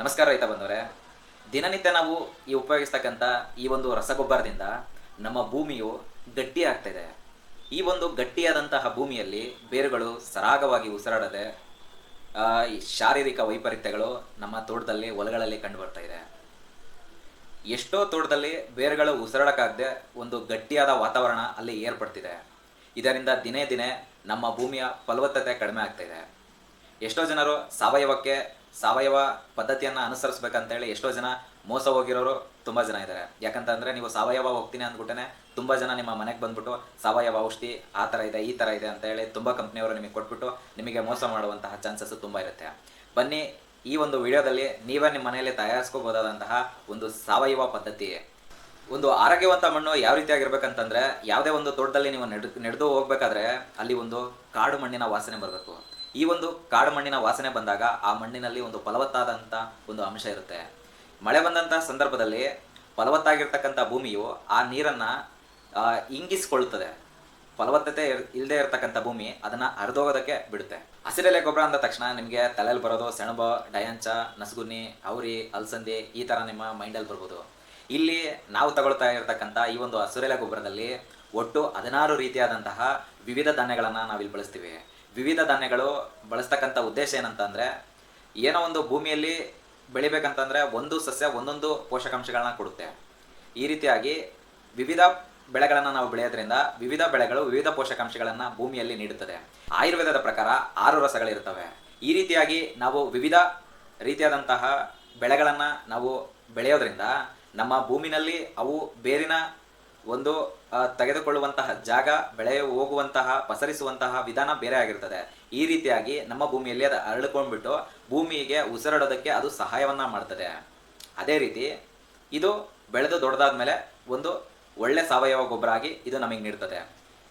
ನಮಸ್ಕಾರ ರೈತ ಬಂದವರೇ ದಿನನಿತ್ಯ ನಾವು ಈ ಉಪಯೋಗಿಸ್ತಕ್ಕಂಥ ಈ ಒಂದು ರಸಗೊಬ್ಬರದಿಂದ ನಮ್ಮ ಭೂಮಿಯು ಗಟ್ಟಿ ಆಗ್ತಾ ಇದೆ ಈ ಒಂದು ಗಟ್ಟಿಯಾದಂತಹ ಭೂಮಿಯಲ್ಲಿ ಬೇರುಗಳು ಸರಾಗವಾಗಿ ಉಸಿರಾಡದೆ ಶಾರೀರಿಕ ವೈಪರೀತ್ಯಗಳು ನಮ್ಮ ತೋಟದಲ್ಲಿ, ಹೊಲಗಳಲ್ಲಿ ಕಂಡು ಬರ್ತಾ ಇದೆ. ಎಷ್ಟೋ ತೋಟದಲ್ಲಿ ಬೇರುಗಳು ಉಸಿರಾಡಕ್ಕಾಗದೆ ಒಂದು ಗಟ್ಟಿಯಾದ ವಾತಾವರಣ ಅಲ್ಲಿ ಏರ್ಪಡ್ತಿದೆ. ಇದರಿಂದ ದಿನೇ ದಿನೇ ನಮ್ಮ ಭೂಮಿಯ ಫಲವತ್ತತೆ ಕಡಿಮೆ ಆಗ್ತಾ ಇದೆ. ಎಷ್ಟೋ ಜನರು ಸಾವಯವಕ್ಕೆ ಸಾವಯವ ಪದ್ಧತಿಯನ್ನು ಅನುಸರಿಸ್ಬೇಕಂತೇಳಿ ಎಷ್ಟೋ ಜನ ಮೋಸ ಹೋಗಿರೋರು ತುಂಬ ಜನ ಇದ್ದಾರೆ ಯಾಕಂತಂದ್ರೆ ನೀವು ಸಾವಯವ ಹೋಗ್ತೀನಿ ಅಂದ್ಬಿಟ್ಟೆ ತುಂಬ ಜನ ನಿಮ್ಮ ಮನೆಗೆ ಬಂದ್ಬಿಟ್ಟು ಸಾವಯವ ಔಷಧಿ ಆ ಥರ ಇದೆ, ಈ ಥರ ಇದೆ ಅಂತ ಹೇಳಿ ತುಂಬ ಕಂಪ್ನಿಯವರು ನಿಮಗೆ ಕೊಟ್ಬಿಟ್ಟು ನಿಮಗೆ ಮೋಸ ಮಾಡುವಂತಹ ಚಾನ್ಸಸ್ ತುಂಬ ಇರುತ್ತೆ. ಬನ್ನಿ, ಈ ಒಂದು ವಿಡಿಯೋದಲ್ಲಿ ನೀವೇ ನಿಮ್ಮ ಮನೆಯಲ್ಲಿ ತಯಾರಿಸ್ಕೋಬಹುದಾದಂತಹ ಒಂದು ಸಾವಯವ ಪದ್ಧತಿ. ಒಂದು ಆರೋಗ್ಯವಂತ ಮಣ್ಣು ಯಾವ ರೀತಿಯಾಗಿರ್ಬೇಕಂತಂದ್ರೆ, ಯಾವುದೇ ಒಂದು ತೋಟದಲ್ಲಿ ನೀವು ನೆಡ್, ನಡೆದು ಹೋಗ್ಬೇಕಾದ್ರೆ ಅಲ್ಲಿ ಒಂದು ಕಾಡು ಮಣ್ಣಿನ ವಾಸನೆ ಬರಬೇಕು. ಈ ಒಂದು ಕಾಡು ಮಣ್ಣಿನ ವಾಸನೆ ಬಂದಾಗ ಆ ಮಣ್ಣಿನಲ್ಲಿ ಒಂದು ಫಲವತ್ತಾದಂಥ ಒಂದು ಅಂಶ ಇರುತ್ತೆ. ಮಳೆ ಬಂದಂತಹ ಸಂದರ್ಭದಲ್ಲಿ ಫಲವತ್ತಾಗಿರ್ತಕ್ಕಂಥ ಭೂಮಿಯು ಆ ನೀರನ್ನ ಇಂಗಿಸಿಕೊಳ್ಳುತ್ತದೆ ಫಲವತ್ತತೆ ಇಲ್ಲದೆ ಇರತಕ್ಕಂಥ ಭೂಮಿ ಅದನ್ನ ಹರಿದೋಗೋದಕ್ಕೆ ಬಿಡುತ್ತೆ. ಹಸಿರೆಲೆ ಗೊಬ್ಬರ ಅಂದ ತಕ್ಷಣ ನಿಮಗೆ ತಲೆಯಲ್ಲಿ ಬರೋದು ಸೆಣಬು, ಡಯಾಂಚ ನಸುಗುನಿ ಅವರಿ, ಅಲಸಂದಿ ಈ ಥರ ನಿಮ್ಮ ಮೈಂಡಲ್ಲಿ ಬರ್ಬೋದು. ಇಲ್ಲಿ ನಾವು ತಗೊಳ್ತಾ ಇರತಕ್ಕಂಥ ಈ ಒಂದು ಹಸಿರೆಲೆ ಗೊಬ್ಬರದಲ್ಲಿ ಒಟ್ಟು ಹದಿನಾರು ರೀತಿಯಾದಂತಹ ವಿವಿಧ ಧಾನ್ಯಗಳನ್ನು ನಾವಿಲ್ಲಿ ಬಳಸ್ತೀವಿ. ವಿವಿಧ ಧಾನ್ಯಗಳು ಬಳಸ್ತಕ್ಕಂಥ ಉದ್ದೇಶ ಏನಂತಂದರೆ, ಏನೋ ಒಂದು ಭೂಮಿಯಲ್ಲಿ ಬೆಳಿಬೇಕಂತಂದರೆ ಒಂದು ಸಸ್ಯ ಒಂದೊಂದು ಪೋಷಕಾಂಶಗಳನ್ನ ಕೊಡುತ್ತೆ. ಈ ರೀತಿಯಾಗಿ ವಿವಿಧ ಬೆಳೆಗಳನ್ನು ನಾವು ಬೆಳೆಯೋದ್ರಿಂದ ವಿವಿಧ ಬೆಳೆಗಳು ವಿವಿಧ ಪೋಷಕಾಂಶಗಳನ್ನು ಭೂಮಿಯಲ್ಲಿ ನೀಡುತ್ತದೆ. ಆಯುರ್ವೇದದ ಪ್ರಕಾರ ಆರು ರಸಗಳಿರ್ತವೆ ಈ ರೀತಿಯಾಗಿ ನಾವು ವಿವಿಧ ರೀತಿಯಾದಂತಹ ಬೆಳೆಗಳನ್ನು ನಾವು ಬೆಳೆಯೋದ್ರಿಂದ ನಮ್ಮ ಭೂಮಿನಲ್ಲಿ ಅವು ಬೇರಿನ ಒಂದು ತೆಗೆದುಕೊಳ್ಳುವಂತಹ ಜಾಗ, ಬೆಳೆ ಹೋಗುವಂತಹ, ಪಸರಿಸುವಂತಹ ವಿಧಾನ ಬೇರೆ ಆಗಿರ್ತದೆ. ಈ ರೀತಿಯಾಗಿ ನಮ್ಮ ಭೂಮಿಯಲ್ಲಿ ಅದು ಅರಳಿಕೊಂಡ್ಬಿಟ್ಟು ಭೂಮಿಗೆ ಉಸಿರಾಡೋದಕ್ಕೆ ಅದು ಸಹಾಯವನ್ನ ಮಾಡ್ತದೆ. ಅದೇ ರೀತಿ ಇದು ಬೆಳೆದು ದೊಡ್ಡದಾದ್ಮೇಲೆ ಒಂದು ಒಳ್ಳೆ ಸಾವಯವ ಗೊಬ್ಬರ ಆಗಿ ಇದು ನಮಗೆ ನೀಡ್ತದೆ.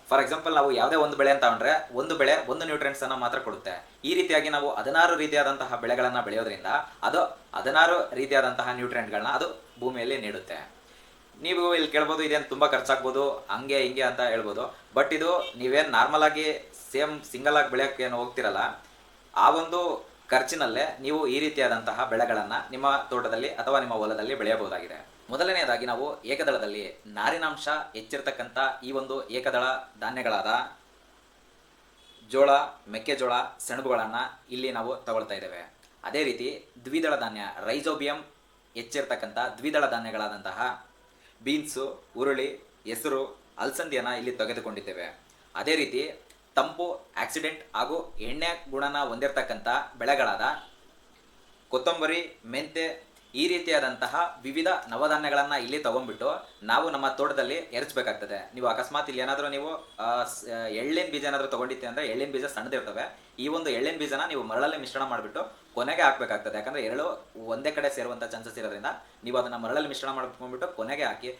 ಫಾರ್ ಎಕ್ಸಾಂಪಲ್ ನಾವು ಯಾವುದೇ ಒಂದು ಬೆಳೆ ಅಂತ ಅಂದ್ರೆ ಒಂದು ಬೆಳೆ ಒಂದು ನ್ಯೂಟ್ರಿಯೆಂಟ್ಸ್ ಅನ್ನ ಮಾತ್ರ ಕೊಡುತ್ತೆ. ಈ ರೀತಿಯಾಗಿ ನಾವು ಹದಿನಾರು ರೀತಿಯಾದಂತಹ ಬೆಳೆಗಳನ್ನ ಬೆಳೆಯೋದ್ರಿಂದ ಅದು ಹದಿನಾರು ರೀತಿಯಾದಂತಹ ನ್ಯೂಟ್ರಿಯೆಂಟ್ಗಳನ್ನ ಅದು ಭೂಮಿಯಲ್ಲಿ ನೀಡುತ್ತೆ. ನೀವು ಇಲ್ಲಿ ಕೇಳ್ಬೋದು, ಇದೇನು ತುಂಬ ಖರ್ಚಾಗ್ಬೋದು, ಹಂಗೆ ಹಿಂಗೆ ಅಂತ ಹೇಳ್ಬೋದು. ಬಟ್ ಇದು ನೀವೇನು ನಾರ್ಮಲ್ ಆಗಿ ಸೇಮ್ ಸಿಂಗಲ್ ಆಗಿ ಬೆಳೆಯೋಕೆ ಏನು ಹೋಗ್ತಿರಲ್ಲ, ಆ ಒಂದು ಖರ್ಚಿನಲ್ಲೇ ನೀವು ಈ ರೀತಿಯಾದಂತಹ ಬೆಳೆಗಳನ್ನು ನಿಮ್ಮ ತೋಟದಲ್ಲಿ ಅಥವಾ ನಿಮ್ಮ ಹೊಲದಲ್ಲಿ ಬೆಳೆಯಬಹುದಾಗಿದೆ. ಮೊದಲನೆಯದಾಗಿ ನಾವು ಏಕದಳದಲ್ಲಿ ನಾರಿನಾಂಶ ಹೆಚ್ಚಿರ್ತಕ್ಕಂಥ ಈ ಒಂದು ಏಕದಳ ಧಾನ್ಯಗಳಾದ ಜೋಳ, ಮೆಕ್ಕೆಜೋಳ, ಸೆಣಬುಗಳನ್ನು ಇಲ್ಲಿ ನಾವು ತಗೊಳ್ತಾ ಇದ್ದೇವೆ. ಅದೇ ರೀತಿ ದ್ವಿದಳ ಧಾನ್ಯ ರೈಜೋಬಿಯಂ ಹೆಚ್ಚಿರ್ತಕ್ಕಂಥ ದ್ವಿದಳ ಧಾನ್ಯಗಳಾದಂತಹ ಬೀನ್ಸು, ಉರುಳಿ, ಹೆಸರು, ಅಲಸಂದಿಯನ್ನು ಇಲ್ಲಿ ತೆಗೆದುಕೊಂಡಿದ್ದೇವೆ. ಅದೇ ರೀತಿ ತಂಪು, ಆಕ್ಸಿಡೆಂಟ್ ಹಾಗೂ ಎಣ್ಣೆ ಗುಣನ ಹೊಂದಿರತಕ್ಕಂಥ ಬೆಳೆಗಳಾದ ಕೊತ್ತಂಬರಿ ಮೆಂತೆ ಈ ರೀತಿಯಾದಂತಹ ವಿವಿಧ ನವಧಾನ್ಯಗಳನ್ನ ಇಲ್ಲಿ ತಗೊಂಡ್ಬಿಟ್ಟು ನಾವು ನಮ್ಮ ತೋಟದಲ್ಲಿ ಎರಚಬೇಕಾಗ್ತದೆ. ನೀವು ಅಕಸ್ಮಾತ್ ಇಲ್ಲಿ ಏನಾದರೂ ನೀವು ಎಳ್ಳಿನ ಬೀಜ ಏನಾದರೂ ತಗೊಂಡಿತ್ತೆ ಅಂದ್ರೆ ಎಳ್ಳಿನ ಬೀಜ ಸಣ್ಣದಿರ್ತವೆ. ಈ ಒಂದು ಎಳ್ಳಿನ ಬೀಜನ ನೀವು ಮರಳಲ್ಲಿ ಮಿಶ್ರಣ ಮಾಡಿಬಿಟ್ಟು ಕೊನೆಗೆ ಹಾಕ್ಬೇಕಾಗ್ತದೆ. ಯಾಕಂದ್ರೆ ಎರಡು ಒಂದೇ ಕಡೆ ಸೇರುವಂತ ಚಾನ್ಸಸ್ ಇರೋದ್ರಿಂದ ನೀವು ಅದನ್ನ ಮರಳಲ್ಲಿ ಮಿಶ್ರಣ ಮಾಡ್ಕೊಂಡ್ಬಿಟ್ಟು ಕೊನೆಗೆ ಹಾಕಿ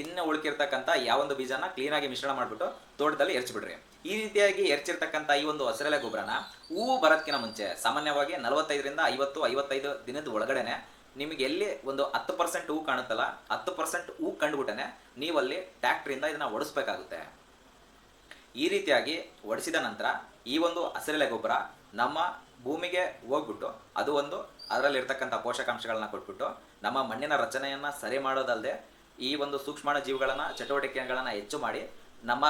ಇನ್ನು ಉಳ್ಕಿರ್ತಕ್ಕಂಥ ಯಾವೊಂದು ಬೀಜನ ಕ್ಲೀನಾಗಿ ಮಿಶ್ರಣ ಮಾಡಿಬಿಟ್ಟು ತೋಟದಲ್ಲಿ ಎರಚಿಬಿಡ್ರಿ. ಈ ರೀತಿಯಾಗಿ ಎರಚಿರ್ತಕ್ಕಂಥ ಈ ಒಂದು ಹಸಿರೆಲೆ ಗೊಬ್ಬರನ ಹೂವು ಬರೋದಕ್ಕಿಂತ ಮುಂಚೆ ಸಾಮಾನ್ಯವಾಗಿ ನಲವತ್ತೈದರಿಂದ ಐವತ್ತು, ಐವತ್ತೈದು ದಿನದ ಒಳಗಡೆನೆ ನಿಮಗೆ ಎಲ್ಲಿ ಒಂದು ಹತ್ತು ಪರ್ಸೆಂಟ್ ಹೂ ಕಾಣುತ್ತಲ್ಲ, ಹತ್ತು ಪರ್ಸೆಂಟ್ ಹೂ ಕಂಡುಬಿಟ್ಟನೆ ನೀವಲ್ಲಿ ಟ್ಯಾಕ್ಟ್ರಿಂದ ಇದನ್ನು ಒಡಿಸ್ಬೇಕಾಗುತ್ತೆ. ಈ ರೀತಿಯಾಗಿ ಒಡಿಸಿದ ನಂತರ ಈ ಒಂದು ಹಸಿರೆಲೆ ಗೊಬ್ಬರ ನಮ್ಮ ಭೂಮಿಗೆ ಹೋಗ್ಬಿಟ್ಟು ಅದು ಒಂದು ಅದರಲ್ಲಿರ್ತಕ್ಕಂಥ ಪೋಷಕಾಂಶಗಳನ್ನ ಕೊಟ್ಬಿಟ್ಟು ನಮ್ಮ ಮಣ್ಣಿನ ರಚನೆಯನ್ನು ಸರಿ ಮಾಡೋದಲ್ಲದೆ ಈ ಒಂದು ಸೂಕ್ಷ್ಮಾಣು ಜೀವಿಗಳನ್ನು, ಚಟುವಟಿಕೆಗಳನ್ನು ಹೆಚ್ಚು ಮಾಡಿ ನಮ್ಮ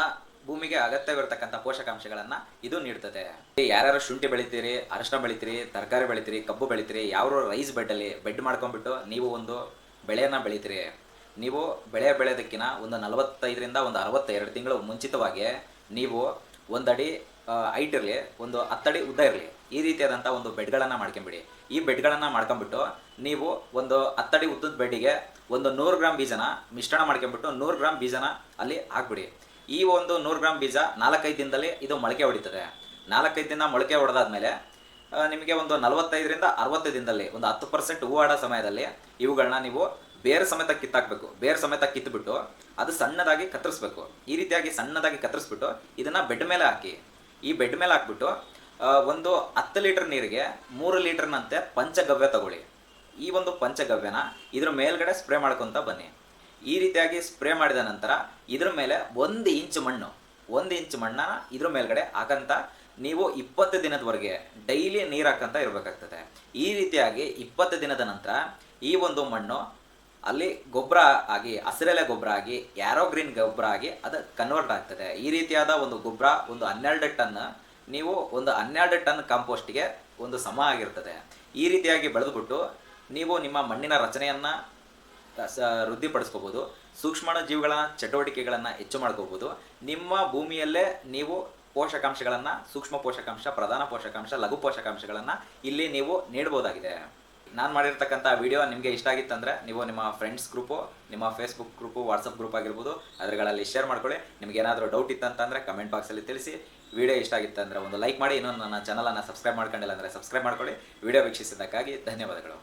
ಭೂಮಿಗೆ ಅಗತ್ಯವಿರತಕ್ಕಂಥ ಪೋಷಕಾಂಶಗಳನ್ನ ಇದು ನೀಡ್ತದೆ. ಯಾರ್ಯಾರು ಶುಂಠಿ ಬೆಳಿತೀರಿ ಅರಿಶಿನ ಬೆಳಿತೀರಿ, ತರಕಾರಿ ಬೆಳಿತೀರಿ, ಕಬ್ಬು ಬೆಳಿತೀರಿ ಯಾವ ರೈಸ್ ಬೆಡ್ಡಲ್ಲಿ ಬೆಡ್ ಮಾಡ್ಕೊಂಡ್ಬಿಟ್ಟು ನೀವು ಒಂದು ಬೆಳೆಯನ್ನ ಬೆಳಿತೀರಿ. ನೀವು ಬೆಳೆ ಬೆಳೆಯೋದಕ್ಕಿಂತ ಒಂದು ನಲವತ್ತೈದರಿಂದ ಒಂದು ಅರವತ್ತೆರಡು ತಿಂಗಳು ಮುಂಚಿತವಾಗಿ ನೀವು ಒಂದಡಿ ಹೈಟ್ ಇರಲಿ, ಒಂದು ಹತ್ತಡಿ ಉದ್ದ ಇರಲಿ, ಈ ರೀತಿಯಾದಂಥ ಒಂದು ಬೆಡ್ಗಳನ್ನು ಮಾಡ್ಕೊಂಬಿಡಿ. ಈ ಬೆಡ್ಗಳನ್ನು ಮಾಡ್ಕೊಂಬಿಟ್ಟು ನೀವು ಒಂದು ಹತ್ತಡಿ ಉದ್ದದ ಬೆಡ್ಡಿಗೆ ಒಂದು ನೂರು ಗ್ರಾಮ್ ಬೀಜನ ಮಿಶ್ರಣ ಮಾಡ್ಕೊಂಬಿಟ್ಟು ನೂರು ಗ್ರಾಮ್ ಬೀಜನ ಅಲ್ಲಿ ಹಾಕ್ಬಿಡಿ. ಈ ಒಂದು ನೂರು ಗ್ರಾಮ್ ಬೀಜ ನಾಲ್ಕೈದು ದಿನದಲ್ಲಿ ಇದು ಮೊಳಕೆ ಹೊಡಿತದೆ. ನಾಲ್ಕೈದು ದಿನ ಮೊಳಕೆ ಹೊಡೆದಾದ್ಮೇಲೆ ನಿಮಗೆ ಒಂದು ನಲವತ್ತೈದರಿಂದ ಅರವತ್ತು ದಿನದಲ್ಲಿ, ಒಂದು ಹತ್ತು ಪರ್ಸೆಂಟ್ ಹೂವಾಡೋ ಸಮಯದಲ್ಲಿ ಇವುಗಳನ್ನ ನೀವು ಬೇರೆ ಸಮೇತ ಕಿತ್ತಾಕಬೇಕು. ಬೇರೆ ಸಮೇತ ಕಿತ್ತುಬಿಟ್ಟು ಅದು ಸಣ್ಣದಾಗಿ ಕತ್ತರಿಸ್ಬೇಕು. ಈ ರೀತಿಯಾಗಿ ಸಣ್ಣದಾಗಿ ಕತ್ತರಿಸ್ಬಿಟ್ಟು ಇದನ್ನು ಬೆಡ್ ಮೇಲೆ ಹಾಕಿ. ಈ ಬೆಡ್ ಮೇಲೆ ಹಾಕ್ಬಿಟ್ಟು ಒಂದು ಹತ್ತು ಲೀಟರ್ ನೀರಿಗೆ ಮೂರು ಲೀಟರ್ನಂತೆ ಪಂಚಗವ್ಯ ತಗೊಳ್ಳಿ. ಈ ಒಂದು ಪಂಚಗವ್ಯನ ಇದ್ರ ಮೇಲ್ಗಡೆ ಸ್ಪ್ರೇ ಮಾಡ್ಕೊತ ಬನ್ನಿ. ಈ ರೀತಿಯಾಗಿ ಸ್ಪ್ರೇ ಮಾಡಿದ ನಂತರ ಇದ್ರ ಮೇಲೆ ಒಂದು ಇಂಚು ಮಣ್ಣು, ಒಂದು ಇಂಚು ಮಣ್ಣ ಇದ್ರ ಮೇಲ್ಗಡೆ ಹಾಕಂತ ನೀವು ಇಪ್ಪತ್ತು ದಿನದವರೆಗೆ ಡೈಲಿ ನೀರು ಹಾಕಂತ ಇರಬೇಕಾಗ್ತದೆ. ಈ ರೀತಿಯಾಗಿ ಇಪ್ಪತ್ತು ದಿನದ ನಂತರ ಈ ಒಂದು ಮಣ್ಣು ಅಲ್ಲಿ ಗೊಬ್ಬರ ಆಗಿ, ಹಸಿರೆಲೆ ಗೊಬ್ಬರ ಆಗಿ, ಯಾರೋ ಗ್ರೀನ್ ಗೊಬ್ಬರ ಆಗಿ ಅದು ಕನ್ವರ್ಟ್ ಆಗ್ತದೆ. ಈ ರೀತಿಯಾದ ಒಂದು ಗೊಬ್ಬರ ಒಂದು ಹನ್ನೆರಡು ಟನ್ ನೀವು ಒಂದು ಹನ್ನೆರಡು ಟನ್ ಕಾಂಪೋಸ್ಟ್ಗೆ ಒಂದು ಸಮ ಆಗಿರ್ತದೆ. ಈ ರೀತಿಯಾಗಿ ಬೆಳೆದುಬಿಟ್ಟು ನೀವು ನಿಮ್ಮ ಮಣ್ಣಿನ ರಚನೆಯನ್ನು ಸ, ವೃದ್ಧಿಪಡಿಸ್ಕೋಬೋದು. ಸೂಕ್ಷ್ಮಾಣು ಜೀವಿಗಳ ಚಟುವಟಿಕೆಗಳನ್ನು ಹೆಚ್ಚು ಮಾಡ್ಕೋಬೋದು. ನಿಮ್ಮ ಭೂಮಿಯಲ್ಲೇ ನೀವು ಪೋಷಕಾಂಶಗಳನ್ನು, ಸೂಕ್ಷ್ಮ ಪೋಷಕಾಂಶ, ಪ್ರಧಾನ ಪೋಷಕಾಂಶ, ಲಘು ಪೋಷಕಾಂಶಗಳನ್ನು ಇಲ್ಲಿ ನೀವು ನೀಡ್ಬೋದಾಗಿದೆ. ನಾನು ಮಾಡಿರ್ತಕ್ಕಂಥ ವಿಡಿಯೋ ನಿಮಗೆ ಇಷ್ಟ ಆಗಿತ್ತಂದರೆ ನೀವು ನಿಮ್ಮ ಫ್ರೆಂಡ್ಸ್ ಗ್ರೂಪು, ನಿಮ್ಮ ಫೇಸ್ಬುಕ್ ಗ್ರೂಪು, ವಾಟ್ಸಪ್ ಗ್ರೂಪ್ ಆಗಿರ್ಬೋದು, ಅದರಗಳಲ್ಲಿ ಶೇರ್ ಮಾಡ್ಕೊಳ್ಳಿ. ನಿಮ್ಗೆ ಏನಾದರೂ ಡೌಟ್ ಇತ್ತಂತಂದರೆ ಕಮೆಂಟ್ ಬಾಕ್ಸಲ್ಲಿ ತಿಳಿಸಿ. ವಿಡಿಯೋ ಇಷ್ಟ ಆಗಿತ್ತಂದರೆ ಒಂದು ಲೈಕ್ ಮಾಡಿ. ಇನ್ನೊಂದು ನನ್ನ ಚಾನಲನ್ನು ಸಬ್ಸ್ಕ್ರೈಬ್ ಮಾಡ್ಕೊಂಡಿಲ್ಲ ಅಂದರೆ ಸಬ್ಸ್ಕ್ರೈಬ್ ಮಾಡ್ಕೊಳ್ಳಿ. ವಿಡಿಯೋ ವೀಕ್ಷಿಸಿದ್ದಕ್ಕಾಗಿ ಧನ್ಯವಾದಗಳು.